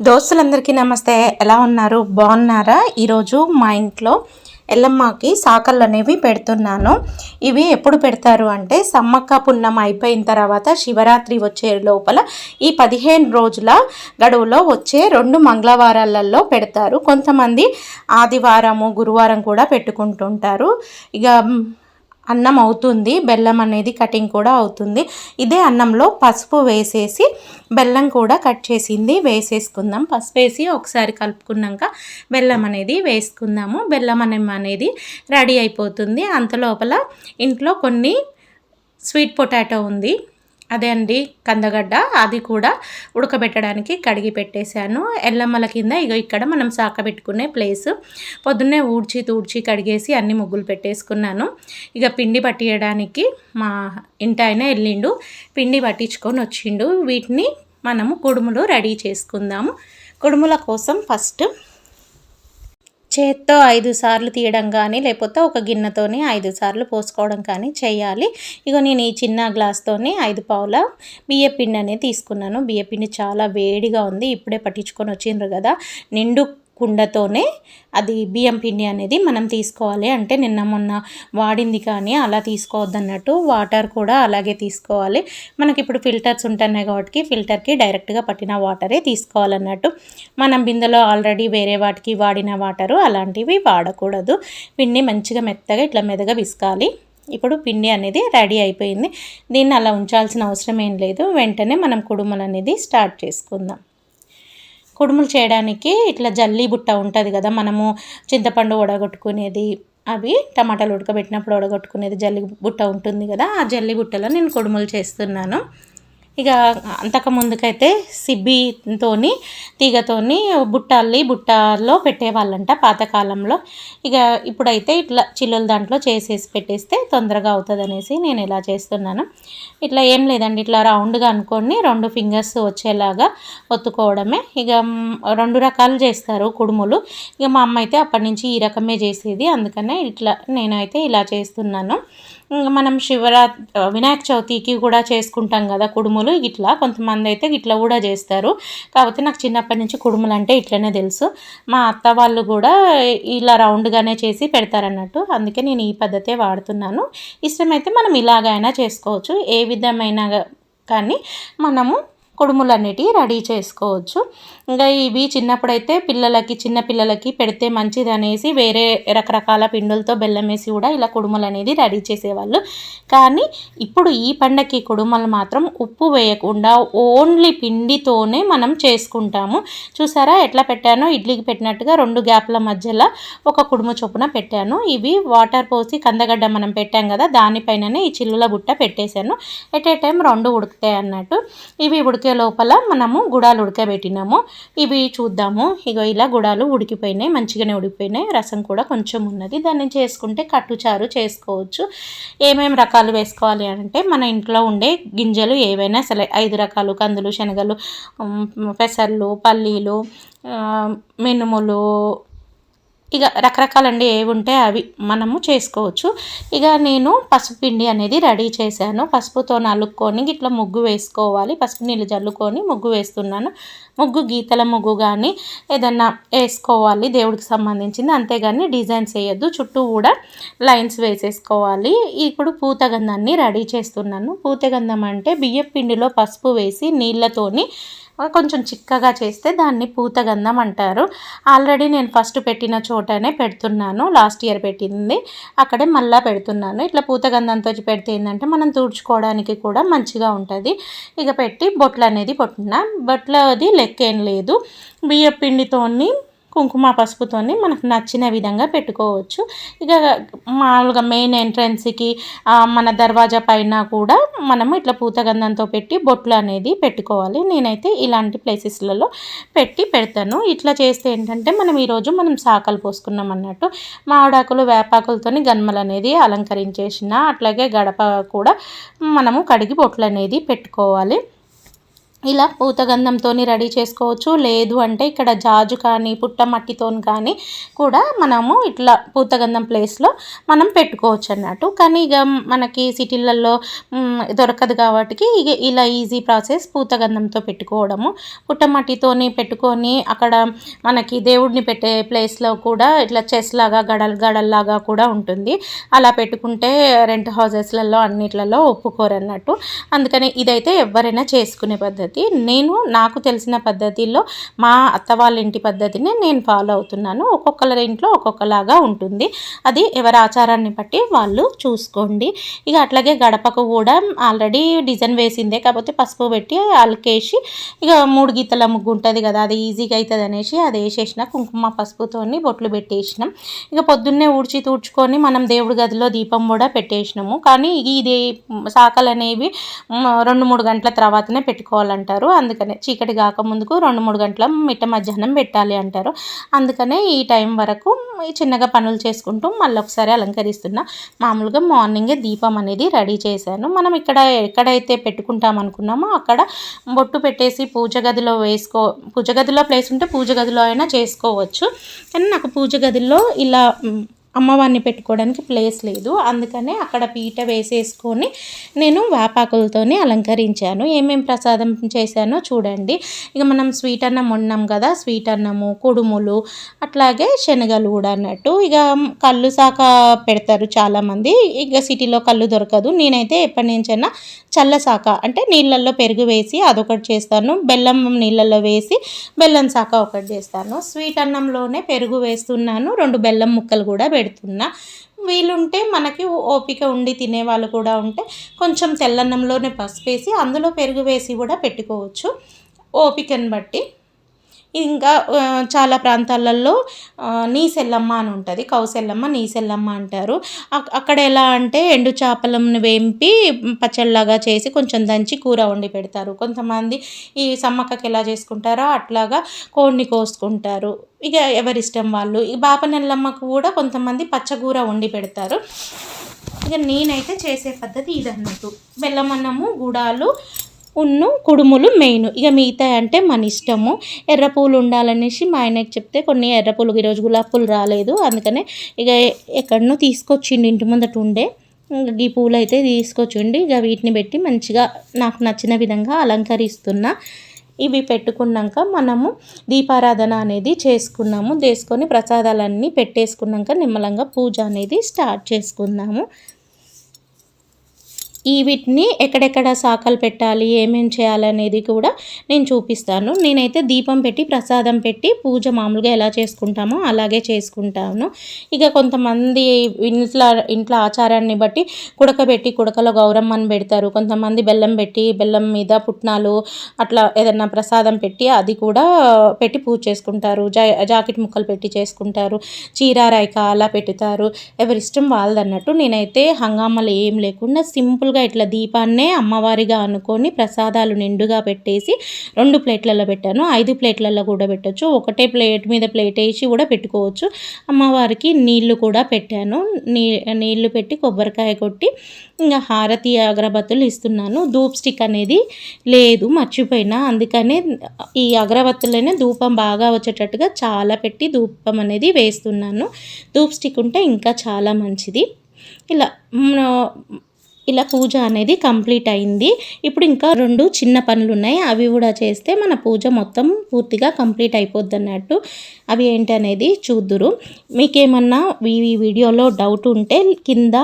దోస్తులందరికీ నమస్తే. ఎలా ఉన్నారు? బాగున్నారా? ఈరోజు మా ఇంట్లో ఎల్లమ్మకి సాకళ్ళు అనేవి పెడుతున్నాను. ఇవి ఎప్పుడు పెడతారు అంటే సమ్మక్క పున్నం అయిపోయిన తర్వాత శివరాత్రి వచ్చే లోపల ఈ పదిహేను రోజుల గడువులో వచ్చే రెండు మంగళవారాలలో పెడతారు. కొంతమంది ఆదివారము గురువారం కూడా పెట్టుకుంటుంటారు. ఇక అన్నం అవుతుంది బెల్లం అనేది కటింగ్ కూడా అవుతుంది. ఇదే అన్నంలో పసుపు వేసేసి బెల్లం కూడా కట్ చేసింది వేసేసుకుందాం. పసుపు వేసి ఒకసారి కలుపుకున్నాక బెల్లం అనేది వేసుకుందాము. బెల్లం అన్నం అనేది రెడీ అయిపోతుంది. అంత లోపల ఇంట్లో కొన్ని స్వీట్ పొటాటో ఉంది. అదే అండి కందగడ్డ అది కూడా ఉడకబెట్టడానికి కడిగి పెట్టేశాను. ఎల్లమ్మల కింద ఇక ఇక్కడ మనం సాక పెట్టుకునే ప్లేస్. పొద్దున్నే ఊడ్చి తూడ్చి కడిగేసి అన్ని ముగ్గులు పెట్టేసుకున్నాను. ఇక పిండి పట్టియడానికి మా ఇంటి ఆయన వెళ్ళిండు పిండి పట్టించుకొని వచ్చిండు. వీటిని మనము కుడుములు రెడీ చేసుకుందాము. కుడుముల కోసం ఫస్ట్ చేత్తో ఐదు సార్లు తీయడం కానీ లేకపోతే ఒక గిన్నెతోని ఐదు సార్లు పోసుకోవడం కానీ చేయాలి. ఇగో నేను ఈ చిన్న గ్లాస్తోని ఐదు పావుల బియ్యపిండి అనేది తీసుకున్నాను. బియ్యపిండి చాలా వేడిగా ఉంది. ఇప్పుడే పట్టించుకొని వచ్చిండ్రు కదా. నిండు కుండతోనే అది బియ్యం పిండి అనేది మనం తీసుకోవాలి. అంటే నిన్న మొన్న వాడింది కానీ అలా తీసుకోవద్దన్నట్టు వాటర్ కూడా అలాగే తీసుకోవాలి. మనకి ఇప్పుడు ఫిల్టర్స్ ఉంటున్నాయి కాబట్టి ఫిల్టర్కి డైరెక్ట్గా పట్టిన వాటరే తీసుకోవాలన్నట్టు మనం బిందెలో ఆల్రెడీ వేరే వాటికి వాడిన వాటరు అలాంటివి వాడకూడదు. పిండి మంచిగా మెత్తగా ఇట్లా మెదగా విసుకాలి. ఇప్పుడు పిండి అనేది రెడీ అయిపోయింది. దీన్ని అలా ఉంచాల్సిన అవసరం ఏం లేదు. వెంటనే మనం కుడుములు అనేది స్టార్ట్ చేసుకుందాం. కుడుములు చేయడానికి ఇట్లా జల్లీ బుట్ట ఉంటుంది కదా మనము చింతపండు వడగొట్టుకునేది అవి టమాటాలు ఉడకబెట్టినప్పుడు ఉడగొట్టుకునేది జల్లి బుట్ట ఉంటుంది కదా ఆ జల్లి బుట్టలో నేను కుడుములు చేస్తున్నాను. ఇక అంతకు ముందుకైతే సిబ్బితోని తీగతోని బుట్టాలి బుట్టలో పెట్టేవాళ్ళంట పాతకాలంలో. ఇక ఇప్పుడైతే ఇట్లా చిల్లుల దాంట్లో చేసేసి పెట్టేస్తే తొందరగా అవుతుంది అనేసి నేను ఇలా చేస్తున్నాను. ఇట్లా ఏం లేదండి ఇట్లా రౌండ్గా అనుకొని రెండు ఫింగర్స్ వచ్చేలాగా ఒత్తుకోవడమే. ఇక రెండు రకాలు చేస్తారు కుడుములు. ఇక మా అమ్మ అయితే అప్పటి నుంచి ఈ రకమే చేసేది అందుకనే ఇట్లా నేనైతే ఇలా చేస్తున్నాను. మనం శివరాత్రి వినాయక చవితికి కూడా చేసుకుంటాం కదా కుడుములు. ఇట్లా కొంతమంది అయితే ఇట్లా కూడా చేస్తారు. కాకపోతే నాకు చిన్నప్పటి నుంచి కుడుములు అంటే ఇట్లనే తెలుసు. మా అత్త వాళ్ళు కూడా ఇలా రౌండ్గానే చేసి పెడతారన్నట్టు. అందుకే నేను ఈ పద్ధతే వాడుతున్నాను. ఇష్టమైతే మనం ఇలాగైనా చేసుకోవచ్చు. ఏ విధమైన కానీ మనము కుడుములు అనేటివి రెడీ చేసుకోవచ్చు. ఇంకా ఇవి చిన్నప్పుడైతే పిల్లలకి చిన్న పిల్లలకి పెడితే మంచిది అనేసి వేరే రకరకాల పిండులతో బెల్లం వేసి కూడా ఇలా కుడుములు అనేది రెడీ చేసేవాళ్ళు. కానీ ఇప్పుడు ఈ పండగకి కుడుములు మాత్రం ఉప్పు వేయకుండా ఓన్లీ పిండితోనే మనం చేసుకుంటాము. చూసారా ఎట్లా పెట్టానో? ఇడ్లీకి పెట్టినట్టుగా రెండు గ్యాప్ల మధ్యలో ఒక కుడుము చొప్పున పెట్టాను. ఇవి వాటర్ పోసి కందగడ్డ మనం పెట్టాం కదా దానిపైననే ఈ చిల్లుల బుట్ట పెట్టేశాను. ఎట్ ఏ టైం రెండు ఉడుకుతాయి అన్నట్టు. ఇవి ఉడికి లోపల మనము గుడాలు ఉడకబెట్టినాము. ఇవి చూద్దాము. ఇగో ఇలా గుడాలు ఉడికిపోయినాయి. మంచిగానే ఉడికిపోయినాయి. రసం కూడా కొంచెం ఉన్నది. దాన్ని చేసుకుంటే కట్టుచారు చేసుకోవచ్చు. ఏమేమి రకాలు వేసుకోవాలి అంటే మన ఇంట్లో ఉండే గింజలు ఏవైనా సరే ఐదు రకాలు కందులు శనగలు పెసర్లు పల్లీలు మినుములు ఇక రకరకాలండి ఏవి ఉంటే అవి మనము చేసుకోవచ్చు. ఇక నేను పసుపు పిండి అనేది రెడీ చేశాను. పసుపుతో నలుక్కొని ఇట్లా ముగ్గు వేసుకోవాలి. పసుపు నీళ్ళు జల్లుకొని ముగ్గు వేస్తున్నాను. ముగ్గు గీతల ముగ్గు కానీ ఏదన్నా వేసుకోవాలి. దేవుడికి సంబంధించింది. అంతేగాని డిజైన్స్ వేయద్దు. చుట్టూ కూడా లైన్స్ వేసేసుకోవాలి. ఇప్పుడు పూతగంధాన్ని రెడీ చేస్తున్నాను. పూతగంధం అంటే బియ్యం పిండిలో పసుపు వేసి నీళ్ళతోని కొంచెం చిక్కగా చేస్తే దాన్ని పూతగంధం అంటారు. ఆల్రెడీ నేను ఫస్ట్ పెట్టిన చోటనే పెడుతున్నాను. లాస్ట్ ఇయర్ పెట్టింది. అక్కడే మళ్ళీ పెడుతున్నాను. ఇట్లా పూతగంధంతో పెడితే ఏంటంటే మనం తుడుచుకోవడానికి కూడా మంచిగా ఉంటుంది. ఇక పెట్టి బొట్లు అనేది పొట్టిన. బొట్లది లెక్కేం లేదు. బియ్య పిండితోని కుంకుమ పసుపుతోని మనకు నచ్చిన విధంగా పెట్టుకోవచ్చు. ఇక మామూలుగా మెయిన్ ఎంట్రన్స్కి మన దర్వాజా పైన కూడా మనము ఇట్లా పూతగంధంతో పెట్టి బొట్లు అనేది పెట్టుకోవాలి. నేనైతే ఇలాంటి ప్లేసెస్లలో పెట్టి పెడతాను. ఇట్లా చేస్తే ఏంటంటే మనం ఈరోజు మనం సాకలు పోసుకున్నాం అన్నట్టు మామిడాకులు వేపాకులతోని గన్మలు అనేది అలంకరించేసిన అట్లాగే గడప కూడా మనము కడిగి బొట్లు అనేది పెట్టుకోవాలి. ఇలా పూతగంధంతో రెడీ చేసుకోవచ్చు. లేదు అంటే ఇక్కడ జాజు కానీ పుట్టమట్టితో కానీ కూడా మనము ఇట్లా పూతగంధం ప్లేస్లో మనం పెట్టుకోవచ్చు అన్నట్టు. కానీ ఇక మనకి సిటీలలో దొరకదు కాబట్టి ఇక ఇలా ఈజీ ప్రాసెస్ పూతగంధంతో పెట్టుకోవడము. పుట్టమట్టితోని పెట్టుకొని అక్కడ మనకి దేవుడిని పెట్టే ప్లేస్లో కూడా ఇట్లా చెస్ లాగా గడల్ గడల్లాగా కూడా ఉంటుంది. అలా పెట్టుకుంటే రెంట్ హౌజెస్లలో అన్నిట్లలో ఒప్పుకోరు అన్నట్టు అందుకని ఇదైతే ఎవరైనా చేసుకునే పద్ధతి. పద్ధతి నేను నాకు తెలిసిన పద్ధతిలో మా అత్త వాళ్ళ ఇంటి పద్ధతిని నేను ఫాలో అవుతున్నాను. ఒక్కొక్కరి ఇంట్లో ఒక్కొక్కలాగా ఉంటుంది. అది ఎవరి ఆచారాన్ని బట్టి వాళ్ళు చూసుకోండి. ఇక అట్లాగే గడపకు కూడా ఆల్రెడీ డిజైన్ వేసిందే. కాకపోతే పసుపు పెట్టి అలకేసి ఇక మూడు గీతల ముగ్గు ఉంటుంది కదా అది ఈజీగా అవుతుంది అనేసి అది వేసేసిన. కుంకుమ పసుపుతోని బొట్లు పెట్టేసినాం. ఇక పొద్దున్నే ఊడ్చి తూడ్చుకొని మనం దేవుడి గదిలో దీపం కూడా పెట్టేసినాము. కానీ ఇది సాకలు అనేవి రెండు మూడు గంటల తర్వాతనే పెట్టుకోవాలి అంటారు. అందుకనే చీకటి కాకముందుకు రెండు మూడు గంటల మిట్ట మధ్యాహ్నం పెట్టాలి అంటారు. అందుకనే ఈ టైం వరకు చిన్నగా పనులు చేసుకుంటూ మళ్ళీ ఒకసారి అలంకరిస్తున్నా మామూలుగా మార్నింగే దీపం అనేది రెడీ చేశాను. మనం ఇక్కడ ఎక్కడైతే పెట్టుకుంటాం అనుకున్నామో అక్కడ బొట్టు పెట్టేసి పూజ గదిలో వేసుకో పూజ గదిలో ప్లేస్ ఉంటే పూజ గదిలో అయినా చేసుకోవచ్చు. కానీ నాకు పూజ గదిలో ఇలా అమ్మవారిని పెట్టుకోవడానికి ప్లేస్ లేదు. అందుకనే అక్కడ పీట వేసేసుకొని నేను వేపాకులతోనే అలంకరించాను. ఏమేం ప్రసాదం చేశానో చూడండి. ఇక మనం స్వీట్ అన్నం వండినాం కదా స్వీట్ అన్నము కుడుములు అట్లాగే శనగలు కూడా అన్నట్టు. ఇక కళ్ళు సాక పెడతారు చాలామంది. ఇక సిటీలో కళ్ళు దొరకదు. నేనైతే ఎప్పటి నుంచైనా చల్లసాక అంటే నీళ్ళల్లో పెరుగు వేసి అదొకటి చేస్తాను. బెల్లం నీళ్ళల్లో వేసి బెల్లం సాక ఒకటి చేస్తాను. స్వీట్ అన్నంలోనే పెరుగు వేస్తున్నాను. రెండు బెల్లం ముక్కలు కూడా పెడతాను. పెడుతున్నా. వీలుంటే మనకి ఓపిక ఉండి తినే వాళ్ళు కూడా ఉంటే కొంచెం తెల్లన్నంలోనే పసుపు వేసి అందులో పెరుగు వేసి కూడా పెట్టుకోవచ్చు. ఓపికను బట్టి. ఇంకా చాలా ప్రాంతాలలో నీసెల్లమ్మ అని ఉంటుంది. కౌసెల్లమ్మ నీసెల్లమ్మ అంటారు. అక్కడ ఎలా అంటే ఎండు చేపలను వేంపి పచ్చళ్ళగా చేసి కొంచెం దంచి కూర వండి పెడతారు. కొంతమంది ఈ సమ్మక్కకి ఎలా చేసుకుంటారో అట్లాగా కోడిని కోసుకుంటారు. ఇక ఎవరిష్టం వాళ్ళు? ఈ బాపనెల్లమ్మకు కూడా కొంతమంది పచ్చకూర వండి పెడతారు. ఇక నేనైతే చేసే పద్ధతి ఇదన్నట్టు. బెల్లమన్నము గుడాలు ఉన్ను కుడుములు మెయిన్ ఇక మిగతా అంటే మన ఇష్టము. ఎర్ర పూలు ఉండాలనేసి మా ఆయనకి చెప్తే కొన్ని ఎర్ర పూలు ఈరోజు గులాబీ పూలు రాలేదు. అందుకనే ఇక ఎక్కడనో తీసుకొచ్చిండి ఇంటి ముందట ఉండే. ఈ పూలు అయితే తీసుకొచ్చిండి. ఇక వీటిని పెట్టి మంచిగా నాకు నచ్చిన విధంగా అలంకరిస్తున్నా. ఇవి పెట్టుకున్నాక మనము దీపారాధన అనేది చేసుకున్నాము. చేసుకొని ప్రసాదాలన్నీ పెట్టేసుకున్నాక నిమ్మలంగా పూజ అనేది స్టార్ట్ చేసుకున్నాము ఈ వీటిని ఎక్కడెక్కడ శాఖలు పెట్టాలి ఏమేం చేయాలనేది కూడా నేను చూపిస్తాను. నేనైతే దీపం పెట్టి ప్రసాదం పెట్టి పూజ మామూలుగా ఎలా చేసుకుంటామో అలాగే చేసుకుంటాను. ఇక కొంతమంది ఇంట్లో ఇంట్లో ఆచారాన్ని బట్టి కుడకబెట్టి కుడకలో గౌరమ్మని పెడతారు. కొంతమంది బెల్లం పెట్టి బెల్లం మీద పుట్నాలు అట్లా ఏదన్నా ప్రసాదం పెట్టి అది కూడా పెట్టి పూజ చేసుకుంటారు. జా జాకెట్ ముక్కలు పెట్టి చేసుకుంటారు. చీర అలా పెట్టుతారు ఎవరిష్టం వాళ్ళదన్నట్టు నేనైతే హంగామాలు ఏం లేకుండా సింపుల్గా సింపుల్గా ఇట్లా దీపాన్నే అమ్మవారిగా అనుకొని ప్రసాదాలు నిండుగా పెట్టేసి రెండు ప్లేట్లలో పెట్టాను. ఐదు ప్లేట్లలో కూడా పెట్టచ్చు. ఒకటే ప్లేట్ మీద ప్లేట్ వేసి కూడా పెట్టుకోవచ్చు. అమ్మవారికి నీళ్ళు కూడా పెట్టాను. నీ నీళ్ళు పెట్టి కొబ్బరికాయ కొట్టి ఇంకా హారతి అగరబత్తులు ఇస్తున్నాను. ధూప్ స్టిక్ అనేది లేదు మర్చిపోయినా. అందుకనే ఈ అగరబత్తులనే ధూపం బాగా వచ్చేటట్టుగా చాలా పెట్టి ధూపం అనేది వేస్తున్నాను. ధూప్ స్టిక్ ఉంటే ఇంకా చాలా మంచిది. ఇలా ఇలా పూజ అనేది కంప్లీట్ అయింది. ఇప్పుడు ఇంకా రెండు చిన్న పనులు ఉన్నాయి. అవి కూడా చేస్తే మన పూజ మొత్తం పూర్తిగా కంప్లీట్ అయిపోద్ది అన్నట్టు అవి ఏంటి అనేది చూద్దురు. మీకేమన్నా ఈ వీడియోలో డౌట్ ఉంటే కింద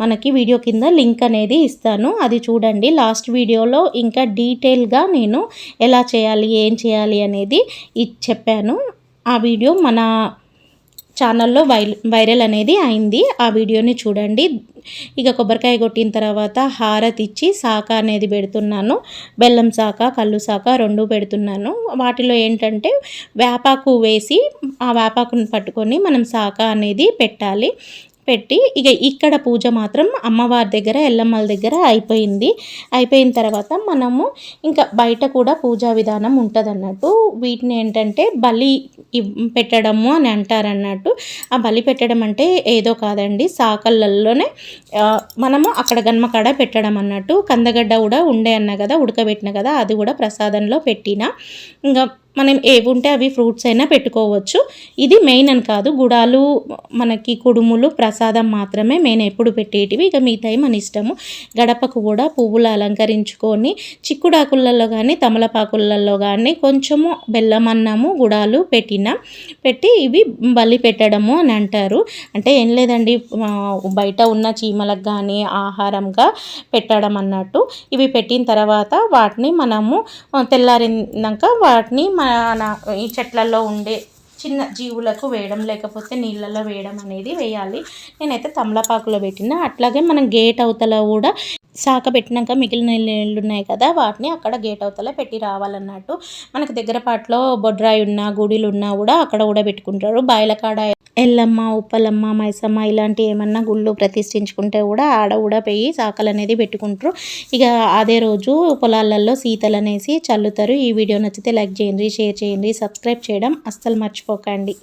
మనకి వీడియో కింద లింక్ అనేది ఇస్తాను. అది చూడండి. లాస్ట్ వీడియోలో ఇంకా డీటెయిల్గా నేను ఎలా చేయాలి ఏం చేయాలి అనేది చెప్పాను. ఆ వీడియో మన ఛానల్లో వై వైరల్ అనేది అయింది. ఆ వీడియోని చూడండి. ఇక కొబ్బరికాయ కొట్టిన తర్వాత హారతి ఇచ్చి శాఖ అనేది పెడుతున్నాను. బెల్లం శాఖ కళ్ళు శాఖ రెండు పెడుతున్నాను. వాటిలో ఏంటంటే వేపాకు వేసి ఆ వేపాకుని పట్టుకొని మనం శాఖ అనేది పెట్టాలి. పెట్టి ఇక ఇక్కడ పూజ మాత్రం అమ్మవారి దగ్గర ఎల్లమ్మల దగ్గర అయిపోయింది. అయిపోయిన తర్వాత మనము ఇంకా బయట కూడా పూజా విధానం ఉంటుంది అన్నట్టు వీటిని ఏంటంటే బలి పెట్టడము అని అంటారు అన్నట్టు ఆ బలి పెట్టడం అంటే ఏదో కాదండి సాకళ్ళల్లోనే మనము అక్కడ గన్మకాడ పెట్టడం అన్నట్టు కందగడ్డ కూడా ఉండే అన్న కదా ఉడకబెట్టిన కదా అది కూడా ప్రసాదంలో పెట్టిన. ఇంకా మనం ఏవి ఉంటే అవి ఫ్రూట్స్ అయినా పెట్టుకోవచ్చు. ఇది మెయిన్ అని కాదు. గుడాలు మనకి కుడుములు ప్రసాదం మాత్రమే మెయిన్. ఎప్పుడు పెట్టేటివి ఇక మిగతాయి మన ఇష్టము. గడపకు కూడా పువ్వులు అలంకరించుకొని చిక్కుడాకులలో కానీ తమలపాకులలో కానీ కొంచెము బెల్లం అన్నము గుడాలు పెట్టిన పెట్టి ఇవి బలి పెట్టడము అని అంటారు. అంటే ఏం లేదండి బయట ఉన్న చీమలకు కానీ ఆహారంగా పెట్టడం అన్నట్టు. ఇవి పెట్టిన తర్వాత వాటిని మనము తెల్లారినాక వాటిని మన ఈ చెట్లలో ఉండే చిన్న జీవులకు వేయడం లేకపోతే నీళ్ళలో వేయడం అనేది వేయాలి. నేనైతే తమలపాకులో పెట్టిన. అట్లాగే మనం గేట్ అవతల కూడా శాఖ పెట్టినాక మిగిలిన నీళ్ళు ఉన్నాయి కదా వాటిని అక్కడ గేట్ అవతల పెట్టి రావాలన్నట్టు. మనకు దగ్గర పాటలో బొడ్రాయి ఉన్నా గుడిలు ఉన్నా కూడా అక్కడ కూడా పెట్టుకుంటారు. బాయలకాడ ఎల్లమ్మ ఉప్పలమ్మ మైసమ్మ ఇలాంటి ఏమన్నా గుళ్ళు ప్రతిష్ఠించుకుంటే కూడా ఆడ కూడా పోయి శాఖలు అనేది పెట్టుకుంటారు. ఇక అదే రోజు పొలాలలో సీతలు అనేసి చల్లుతారు. ఈ వీడియో నచ్చితే లైక్ చేయండి షేర్ చేయండి సబ్స్క్రైబ్ చేయడం అస్సలు మర్చిపో మర్చిపోకండి